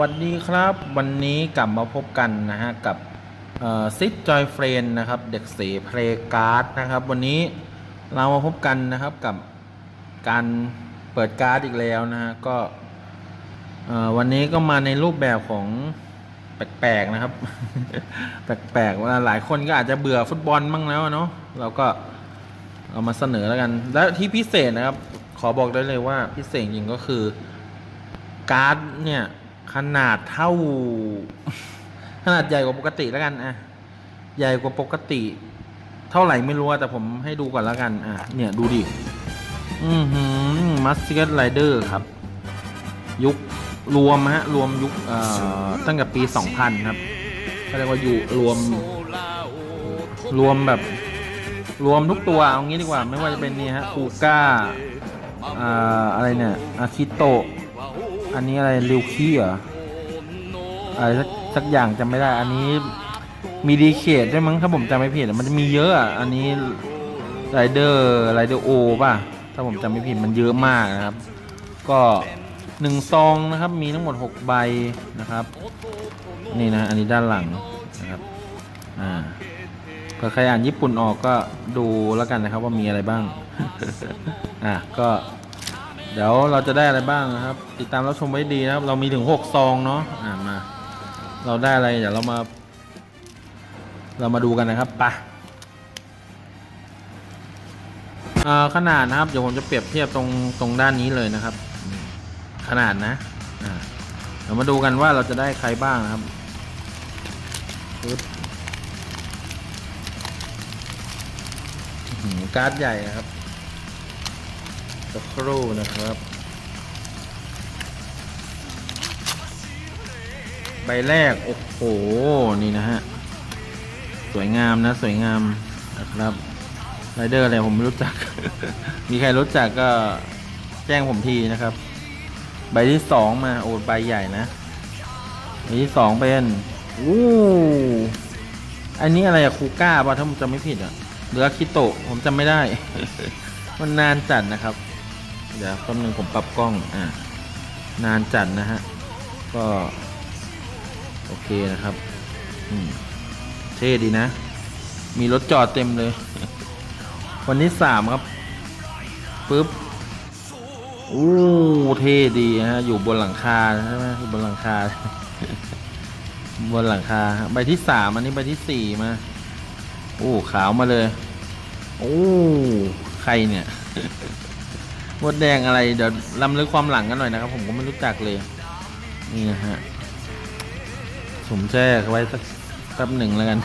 วัสดีครับ วันนี้กลับมาพบกันนะฮะ กับซิดจอยเฟรนนะครับ เด็กเสเพลการ์ดนะครับ วันนี้เรามาพบกันนะครับกับการเปิดการ์ดอีกแล้วนะฮะ ก็วันนี้ก็มาในรูปแบบของแปลกๆนะครับ แปลกๆเวลาหลายคนก็อาจจะเบื่อฟุตบอลบ้างแล้วเนาะเราก็เอามาเสนอแล้วกัน และที่พิเศษนะครับ ขอบอกได้เลยว่าพิเศษจริงก็คือการ์ดเนี่ย ขนาดเท่า ขนาดใหญ่กว่าปกติแล้วกันอะใหญ่กว่าปกติ เท่าไหร่ไม่รู้แต่ผมให้ดูก่อนแล้วกัน อะ เนี่ยดูดิอือหือมัสเกตไรเดอร์ครับ ยุครวมฮะ รวมยุคเอ่อตั้งแต่ปี 2000 ครับก็เรียกว่าอยู่รวม รวมแบบ รวมทุกตัวเอางี้ดีกว่า ไม่ว่าจะเป็นนี่ฮะคูก้า อ่า อะไรเนี่ย อาคิโตะ อันนี้อะไรริวคีเหรออะไรสักสักอย่างจำไม่ได้ อันนี้มีดีเคทด้วยมั้งถ้าผมจำไม่ผิดอะมันจะมีเยอะอะอันนี้ไรเดอร์ไรเดอร์โอป่ะ ถ้าผมจำไม่ผิดมันเยอะมากนะครับ ก็หนึ่งซองนะครับ มีทั้งหมด6ใบนะครับ นี่นะอันนี้ด้านหลังนะครับอ่าเผื่อใครอ่านญี่ปุ่นออกก็ดูแล้วกันนะครับว่ามีอะไรบ้าง อะก็ เดี๋ยวเราจะได้อะไรบ้างนะครับ ติดตามรับชมไว้ดีนะครับ เรามีถึงหกซองเนาะอ่ามา เราได้อะไรเดี๋ยวเรามา เรามาดูกันนะครับไปะขนาดนะครับ เดี๋ยวผมจะเปรียบเทียบตรงตรงด้านนี้เลยนะครับ ขนาดนะอ่าเดี๋ยวมาดูกันว่าเราจะได้ใครบ้างนะครับปึ๊บอื้อหือการ์ดใหญ่นะครับ สักครู่นะครับ ใบแรก โอ้โห นี่นะฮะ สวยงามนะ สวยงามนะครับไรเดอร์อะไรผมไม่รู้จัก มีใครรู้จักก็แจ้งผมทีนะครับ ใบที่สองมาโอ้ใบใหญ่นะ ใบที่สองเป็นอู้อันนี้อะไรอะคูก้าป่ะถ้าผมจำไม่ผิดอะหรืออาคิโตะผมจำไม่ได้ มันนานจัดนะครับ เดี๋ยวแป๊บนึงผมปรับกล้องอ่านานจัดนะฮะ ก็ โอเคนะครับ อืมเท่ดีนะ มีรถจอดเต็มเลย วันที่สามครับปึ๊บอู้เท่ดีฮะ อยู่บนหลังคาใช่ไหมอยู่บนหลังคา บนหลังคาใบที่สามอันนี้ใบที่สี่มาโอ้ขาวมาเลย โอ้ใครเนี่ย มดแดงอะไร เดี๋ยวลำลึกความหลังกันหน่อยนะครับ ผมก็ไม่รู้จักเลย นี่นะฮะผมแช่ไว้สักแป๊บหนึ่งแล้วกัน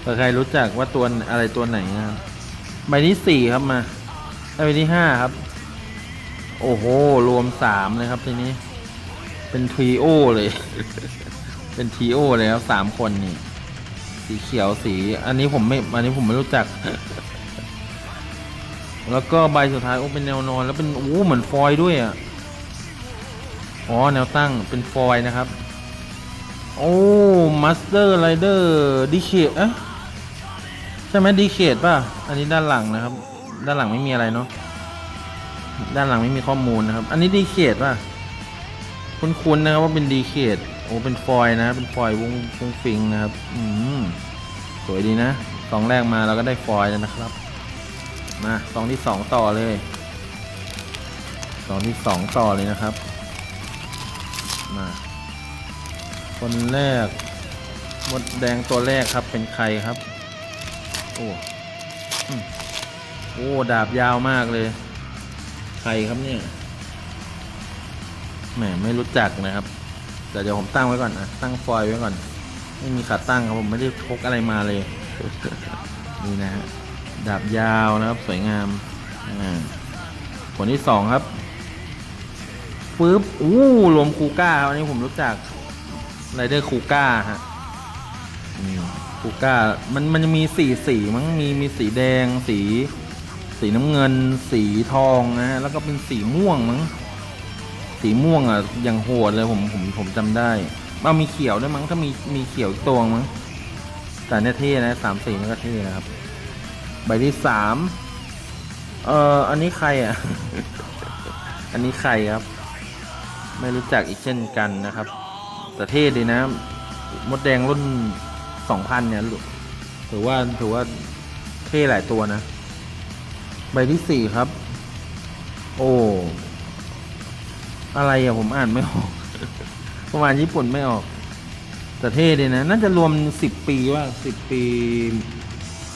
เผื่อใครรู้จักว่าตัวอะไรตัวไหนนะครับใบที่สี่ครับมาใบที่ห้าครับ โอ้โห รวมสามเลยครับทีนี้ เป็นทรีโอเลย เป็นทรีโอเลยครับสามคนนี่ สีเขียวสี อันนี้ผมไม่ อันนี้ผมไม่รู้จัก แล้วก็ใบสุดท้ายโอ้เป็นแนวนอน แล้วเป็นโอ้เหมือนฟอยล์ด้วยอะอ๋อแนวตั้งเป็นฟอยล์นะครับ โอ้มาสเตอร์ไรเดอร์ดีเคทอะใช่ไหมดีเคทป่ะ อันนี้ด้านหลังนะครับ ด้านหลังไม่มีอะไรเนาะด้านหลังไม่มีข้อมูลนะครับ อันนี้ดีเคทป่ะ คุ้นๆนะครับว่าเป็นดีเคทโอ้เป็นฟอยล์นะ เป็นฟอยล์วงวงฟิงนะครับ อืมสวยดีนะสองแรกมาเราก็ได้ฟอยล์แล้วนะครับ มาสองที่สองต่อเลยสองที่สองต่อเลยนะครับ มา คนแรกมดแดงตัวแรกครับเป็นใครครับ โอ้โอ้ดาบยาวมากเลย ใครครับเนี่ยแหมไม่รู้จักนะครับแต่เดี๋ยวผมตั้งไว้ก่อนนะตั้งฟอยไว้ก่อน ไม่มีขาตั้งครับผมไม่ได้พกอะไรมาเลย นี่นะฮะ ดาบยาวนะครับสวยงามอ่าผลที่สองครับปึ๊บอู้รวมคูก้าครับอันนี้ผมรู้จักไรเดอร์คูก้าฮะคูก้ามันมันจะมีสีสีมั้งมีมีสีแดงสี สีน้ำเงิน สีทองนะฮะแล้วก็เป็นสีม่วงมั้งสีม่วงอะอย่างโหดเลยผมผมผมจำได้เอามีเขียวด้วยมั้งถ้ามีมีเขียวตัวมั้งแต่เนี่ยเท่นะสามสีนี่ก็เท่นะครับ ใบที่สามเอ่อ อันนี้ใครอะ อันนี้ใครครับ ไม่รู้จักอีกเช่นกันนะครับอแต่เท่ดีนะ มดแดงรุ่นสองพันเนี่ยถือว่าถือว่าเท่หลายตัวนะ ใบที่สี่ครับ โอ้อะไรอะผมอ่านไม่ออก ประมาณญี่ปุ่นไม่ออก แต่เท่ดีนะ น่าจะรวมสิบปีว่าสิบปี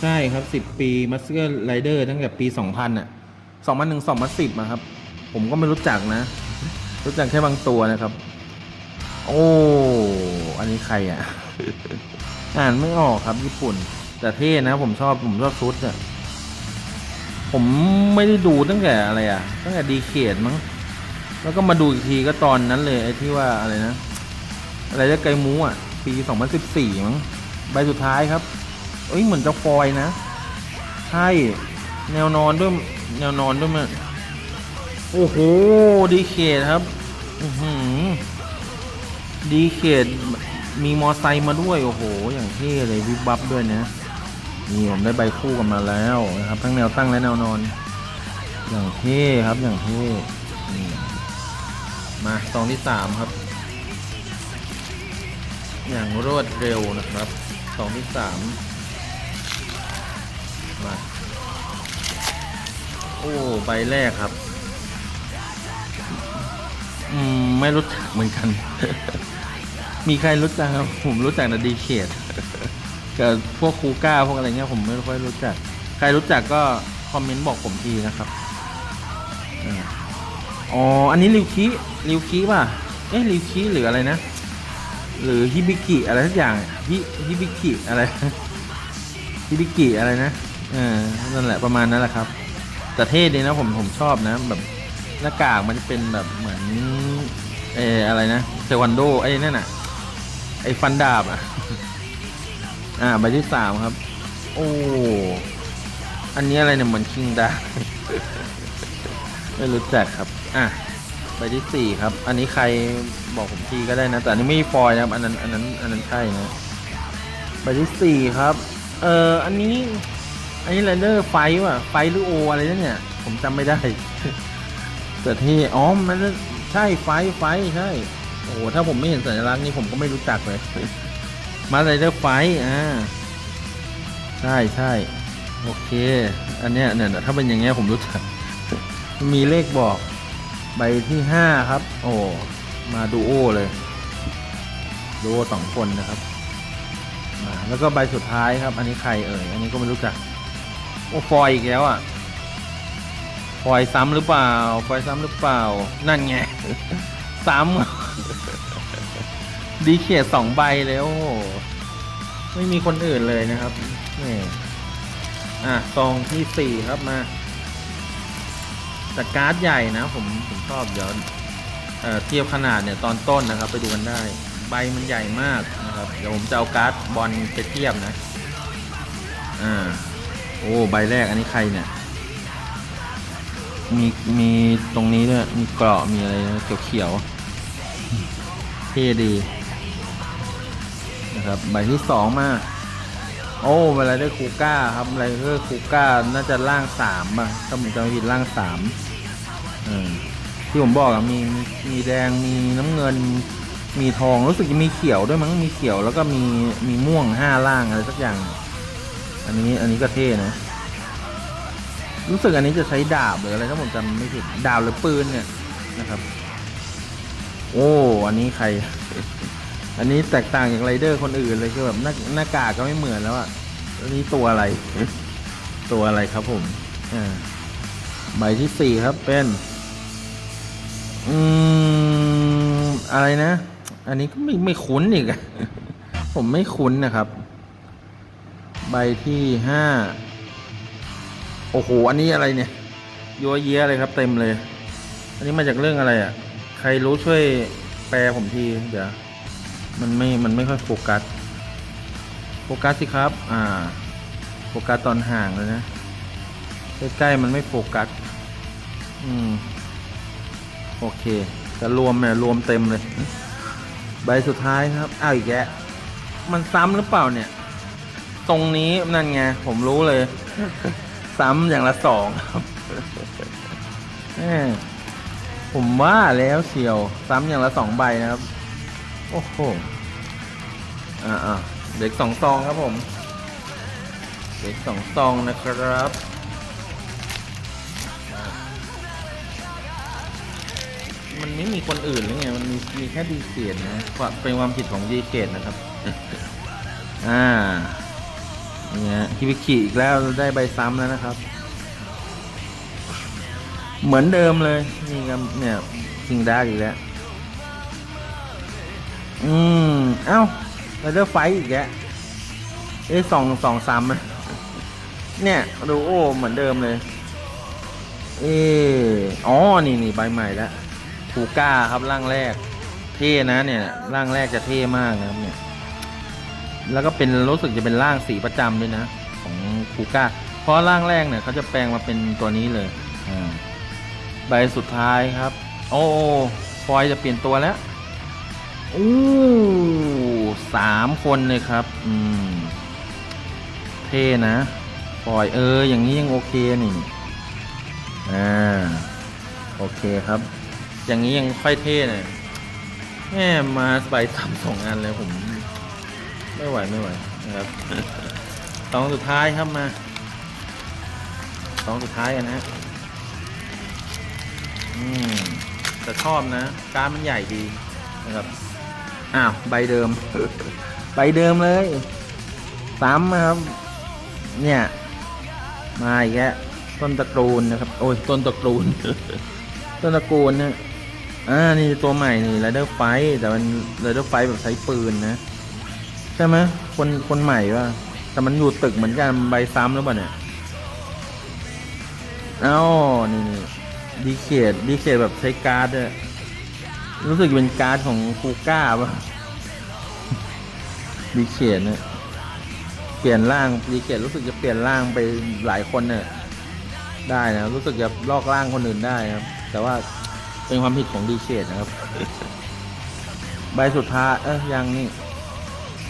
ใช่ครับสิบปีมัสเกอร์ไรเดอร์ตั้งแต่ปีสองพันอะสองพันหนึ่งสองพันสิบอะครับ ผมก็ไม่รู้จักนะ รู้จักแค่บางตัวนะครับ โอ้ อันนี้ใครอะอ่านไม่ออกครับญี่ปุ่น แต่เท่นะ ผมชอบผมชอบชุดอะผมไม่ได้ดูตั้งแต่อะไรอะตั้งแต่ดีเคดมั้ง แล้วก็มาดูอีกทีก็ตอนนั้นเลยไอ้ที่ว่าอะไรนะ อะไรจะไกลมูอะ ปีสองพันสิบสี่มั้ง ใบสุดท้ายครับ เอ้ยเหมือนจะฟอยนะ ใช่ แนวนอนด้วย แนวนอนด้วยมันโอ้โหดีเคดครับอือหือดีเคดมีมอไซค์มาด้วย โอ้โห อย่างเท่เลยวิบวับด้วยนะนี่ผมได้ใบคู่กันมาแล้วนะครับ ทั้งแนวตั้งและแนวนอน อย่างเท่ครับอย่างเท่มาซองที่สามครับ อย่างรวดเร็วนะครับซองที่สาม มาโอ้ใบแรกครับอืมไม่รู้จักเหมือนกัน มีใครรู้จักครับ ผมรู้จักแต่ดีเคดกับพวกคูก้าพวกอะไรเงี้ยผมไม่ค่อยรู้จัก ใครรู้จักก็คอมเมนต์บอกผมทีนะครับอ่าอ๋ออันนี้ริวคิริวคิป่ะเอ๊ะริวคิหรืออะไรนะ หรือฮิบิกิอะไรสักอย่างฮิฮิบิกิอะไรฮิบิกิอะไรนะเออนั่นแหละประมาณนั้นแหละครับ แต่เท่ดีนะผมผมชอบนะ แบบหน้ากากมันจะเป็นแบบเหมือนเอออะไรนะเทควันโดไอ้นั่นน่ะ ไอ้ฟันดาบอะ อ่าใบที่สามครับ โอ้อันนี้อะไรเนี่ยเหมือนคิงดาไม่รู้จักครับ อะใบที่สี่ครับ อันนี้ใครบอกผมทีก็ได้นะ แต่อันนี้ไม่ฟอยนะครับอันนั้นอันนั้นอันนั้นใช่นะใบที่สี่ครับ เอออันนี้ อันนี้ไรเดอร์ไฟว่ะ ไฟหรือโออะไรเนี่ย ผมจำไม่ได้แต่ที่อ๋อมันใช่ไฟไฟใช่ โอ้โหถ้าผมไม่เห็นสัญลักษณ์นี่ผมก็ไม่รู้จักเลย มาไรเดอร์ไฟอ่าใช่ใช่โอเค อันเนี้ยเนี่ยถ้าเป็นอย่างเงี้ยผมรู้จัก มีเลขบอก ใบที่ห้าครับ โอ้มาดูโอเลยดูโอสองคนนะครับมาแล้วก็ใบสุดท้ายครับ อันนี้ใครเอ่ย อันนี้ก็ไม่รู้จัก โอ้ฟอยอีกแล้วอะฟอยซ้ำหรือเปล่าฟอยซ้ำหรือเปล่า นั่นไง ซ้ำดีเขียดสองใบแล้วไม่มีคนอื่นเลยนะครับนี่อะซองที่สี่ครับมาแต่การ์ดใหญ่นะ ผมผมชอบเดี๋ยวเอ่อเทียบขนาดเนี่ยตอนต้นนะครับ ไปดูกันได้ ใบมันใหญ่มากนะครับ เดี๋ยวผมจะเอาการ์ดบอลไปเทียบนะ อ่า โอ้ใบแรกอันนี้ใครเนี่ย มีมีตรงนี้ด้วยมีเกราะมีอะไรนะเขียวเท่ดีนะครับใบที่สองมาโอ้เวลาได้คูก้าครับอะไรก็คูก้าน่าจะล่างสามอะถ้าผมจำไม่ผิดล่างสามที่ผมบอกอะมีมีแดงมีน้ำเงิน มีทองรู้สึกจะมีเขียวด้วยมั้งมีเขียวแล้วก็มีมีม่วงห้าล่างอะไรสักอย่าง อันนี้อันนี้ก็เท่นะ รู้สึกอันนี้จะใช้ดาบหรืออะไรถ้าผมจำไม่ผิดดาบหรือปืนเนี่ยนะครับ โอ้อันนี้ใคร อันนี้แตกต่างจากไรเดอร์คนอื่นเลยคือแบบหน้าหน้ากากก็ไม่เหมือนแล้วอะอันนี้ตัวอะไร ตัวอะไรครับผมอ่าใบที่สี่ครับเป็นอืมอะไรนะ อันนี้ก็ไม่ไม่คุ้นอีกอะผมไม่คุ้นนะครับ ใบที่ห้าโอ้โห อันนี้อะไรเนี่ยยัวเยียเลยครับ เต็มเลย อันนี้มาจากเรื่องอะไรอะ่ะ ใครรู้ช่วยแปลผมที เดี๋ยว มันไม่ มันไม่ค่อยโฟกัส โฟกัสสิครับ อ่า โฟกัสตอนห่างเลยนะ ใกล้ๆมันไม่โฟกัส อืม โอเค แต่รวมเนี่ยรวมเต็มเลย ใบสุดท้ายครับ อ้าวอีกแกมันซ้ำหรือเปล่าเนี่ย ตรงนี้นั่นไง ผมรู้เลย ซ้ำอย่างละสองครับผมว่าแล้วเชียว ซ้ำอย่างละสองใบนะครับ โอ้โห อ่าเด็กสองซองครับผม เด็กสองซองนะครับมันไม่มีคนอื่นหรือไง มันมีมีแค่ดีเกตนะ เป็นความผิดของดีเกตนะครับ อ่า เนี่ยฮิบิคิอีกแล้วได้ใบซ้ำแล้วนะครับ เหมือนเดิมเลย นี่ครับเนี่ยคิงดาร์กอีกแล้ว อืม เอ้าไรเดอร์ไฟอีกแล้วเอ้สองสองซ้ำเนี่ยดูโอ้เหมือนเดิมเลย เอออ๋อ นี่นี่ใบใหม่แล้วคูก้าครับร่างแรก เท่นะเนี่ย ร่างแรกจะเท่มากนะครับเนี่ย แล้วก็เป็นรู้สึกจะเป็นร่างสีประจำด้วยนะ ของคูก้า เพราะร่างแรกเนี่ยเขาจะแปลงมาเป็นตัวนี้เลยอ่าใบสุดท้ายครับ โอ้ฟอยจะเปลี่ยนตัวแล้วอู้สามคนเลยครับ อืม เท่นะฟอยเออ อย่างนี้ยังโอเคนี่อ่าโอเคครับ อย่างนี้ยังค่อยเท่หน่อยแม่มาใบซ้ำสองอันเลยผม ไม่ไหวไม่ไหวนะครับสองสุดท้ายครับมาสองสุดท้ายกันนะฮะอืมแต่ชอบนะการมันใหญ่ดีนะครับอ้าวใบเดิม ใบเดิมเลยซ้ำนะครับ เนี่ย มาอีกแล้วต้นตะกูลนะครับ โอ้ยต้นตะกูลต้นตะกูลนะอ่านี่ตัวใหม่นี่ไรเดอร์ไฟแต่มันไรเดอร์ไฟแบบใช้ปืนนะ ช่ไหมคนคนใหม่ว่าแต่มันอยู่ตึกเหมือนกันใบซ้ำหรือเปล่าเนี่ยเอ้านี่นี่ดีเคดดีเคดแบบใช้การ์ดด้วยรู้สึกเป็นการ์ดของคูก้าป่ะดีเคดเนี่ยเปลี่ยนร่างดีเคดรู้สึกจะเปลี่ยนร่างไปหลายคนเนี่ยได้นะรู้สึกจะลอกร่างคนอื่นได้ครับ แต่ว่าเป็นความผิดของดีเคดนะครับ ใบสุดท้ายเอ้ยยังนี่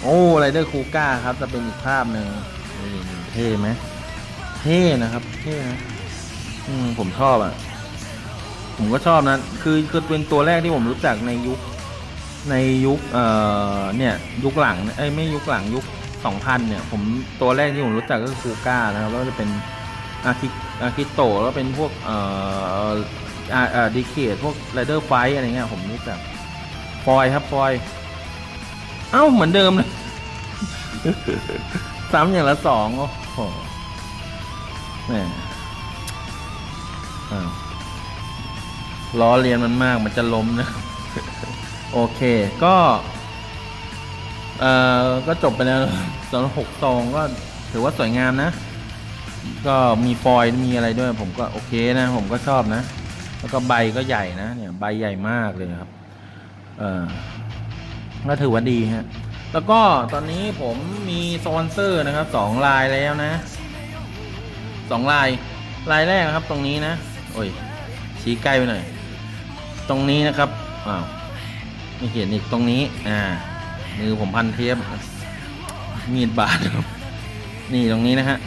โอ้ไรเดอร์คูก้าครับจะเป็นอีกภาพหนึ่งเท่ไหมเท่นะครับเท่นะอืมผมชอบอะ ผมก็ชอบนะ คือคือเป็นตัวแรกที่ผมรู้จักในยุค ในยุคเอ่อเนี่ยยุคหลังเอ้ยไม่ยุคหลังยุคสองพันเนี่ย ผมตัวแรกที่ผมรู้จักก็คือคูก้านะครับแล้วก็จะเป็นอาคิอาคิโตะแล้วเป็นพวกเอ่ออาเอ่อดีเคทพวกไรเดอร์ไฟอะไรเงี้ยผมรู้จักฟอยครับฟอย เอ้าเหมือนเดิมเลย ซ้ำอย่างละสองโอ้โหแหมล้อเลียนมันมากมันจะล้มนะ โอเคก็ เอ่อ ก็จบไปแล้วสำหรับหกซองก็ถือว่าสวยงามนะ ก็มีฟอยล์มีอะไรด้วย ผมก็โอเคนะ ผมก็ชอบนะ แล้วก็ใบก็ใหญ่นะ เนี่ย ใบใหญ่มากเลยครับ เอ่อ ก็ถือว่าดีฮะ แล้วก็ตอนนี้ผมมีสปอนเซอร์นะครับสองลายแล้วนะสองลายลายแรกนะครับตรงนี้นะ โอ้ย ชี้ใกล้ไปหน่อย ตรงนี้นะครับ อ้าวไม่เห็นอีกตรงนี้ อ่า มือผมพันเทปมีดบาดครับ นี่ตรงนี้นะฮะ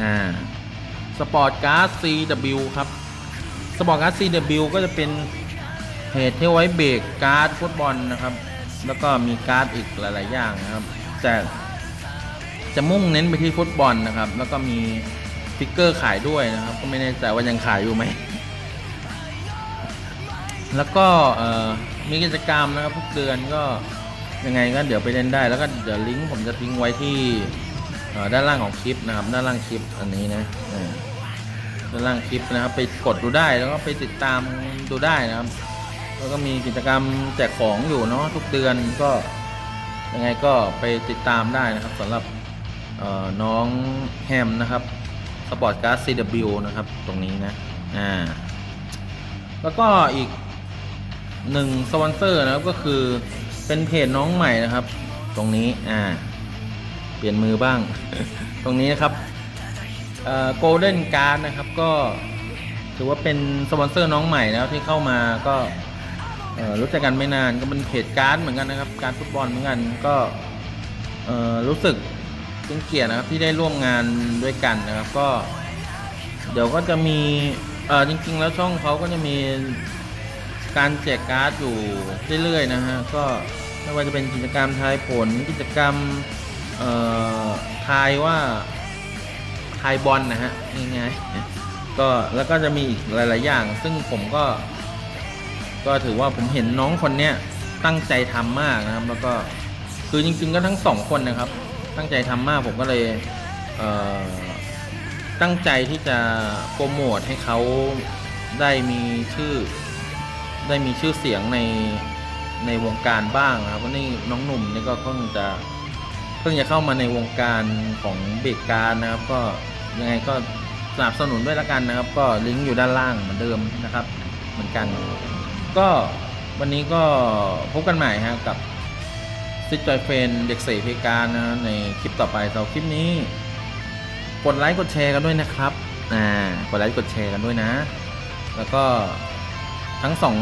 อ่า สปอร์ตการ์ด CW ครับ สปอร์ตการ์ด CW ก็จะเป็นเพจที่ไว้เบรกการ์ดฟุตบอลนะครับ แล้วก็มีการ์ดอีกหลาย ๆ อย่างนะครับ แต่จะมุ่งเน้นไปที่ฟุตบอลนะครับ แล้วก็มีสติกเกอร์ขายด้วยนะครับ ก็ไม่แน่ใจว่ายังขายอยู่ไหม แล้วก็มีกิจกรรมนะครับทุกเดือนก็ยังไงก็เดี๋ยวไปเล่นได้ แล้วก็เดี๋ยวลิงก์ผมจะทิ้งไว้ที่ด้านล่างของคลิปนะครับ ด้านล่างคลิปอันนี้นะด้านล่างคลิปนะครับ ไปกดดูได้แล้วก็ไปติดตามดูได้นะครับ แล้วก็มีกิจกรรมแจกของอยู่เนาะทุกเดือนก็ยังไงก็ไปติดตามได้นะครับสำหรับน้องแฮมนะครับสปอร์ตการ์ด CW นะครับ ตรงนี้นะอ่าแล้วก็อีกหนึ่งสปอนเซอร์นะครับก็คือเป็นเพจน้องใหม่นะครับ ตรงนี้อ่าเปลี่ยนมือบ้าง ตรงนี้นะครับโกลเด้นการ์ดนะครับก็ถือว่าเป็นสปอนเซอร์น้องใหม่แล้วที่เข้ามาก็ รู้จักกันไม่นานก็เป็นเพจการ์ดเหมือนกันนะครับ การฟุตบอลเหมือนกันก็รู้สึกเป็นเกียรตินะครับที่ได้ร่วมงานด้วยกันนะครับ ก็ เดี๋ยวก็จะมีจริง ๆ แล้วช่องเขาก็จะมีการแจกการ์ดอยู่เรื่อยๆนะฮะก็ไม่ว่าจะเป็นกิจกรรมทายผลกิจกรรมทายว่าทายบอลนะฮะง่ายๆก็แล้วก็จะมีอีกหลาย ๆ อย่าง ซึ่งผมก็ ก็ถือว่าผมเห็นน้องคนเนี้ยตั้งใจทำมากนะครับ แล้วก็คือจริงๆก็ทั้งสองคนนะครับ ตั้งใจทำมากผมก็เลยเตั้งใจที่จะโปรโมทให้เขาได้มีชื่อได้มีชื่อเสียงในในวงการบ้างนะครับเพราะนี่น้องหนุ่มนี่ก็เพิ่งจะเพิ่งจะเข้ามาในวงการของเบรกการนะครับ ก็ยังไงก็สนับสนุนด้วยละกันนะครับ ก็ลิงก์อยู่ด้านล่างเหมือนเดิมนะครับ เหมือนกัน ก็วันนี้ก็พบกันใหม่ฮะกับซิจจอยเฟนเด็กเสเพการนะในคลิปต่อไปสำหรับคลิปนี้ กดไลค์กดแชร์กันด้วยนะครับอ่ากดไลค์กดแชร์กันด้วยนะ แล้วก็ทั้งสอง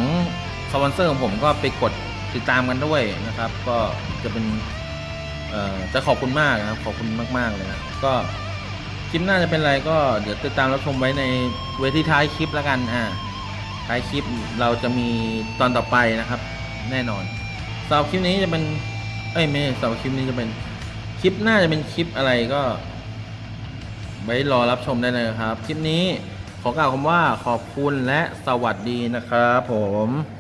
สปอนเซอร์ของผมก็ไปกดติดตามกันด้วยนะครับ ก็จะเป็นเอ่อจะขอบคุณมากนะครับ ขอบคุณมาก ๆ เลยนะ ก็คลิปหน้าจะเป็นอะไรก็เดี๋ยวติดตามรับชมไว้ในเวทีท้ายคลิปแล้วกันอ่า ท้ายคลิปเราจะมีตอนต่อไปนะครับ แน่นอนสำหรับคลิปนี้จะเป็นเอ้ยไม่สำหรับคลิปนี้จะเป็นคลิปหน้าจะเป็นคลิปอะไรก็ไว้รอรับชมได้เลยครับ คลิปนี้ขอกล่าวคำว่าขอบคุณและสวัสดีนะครับผม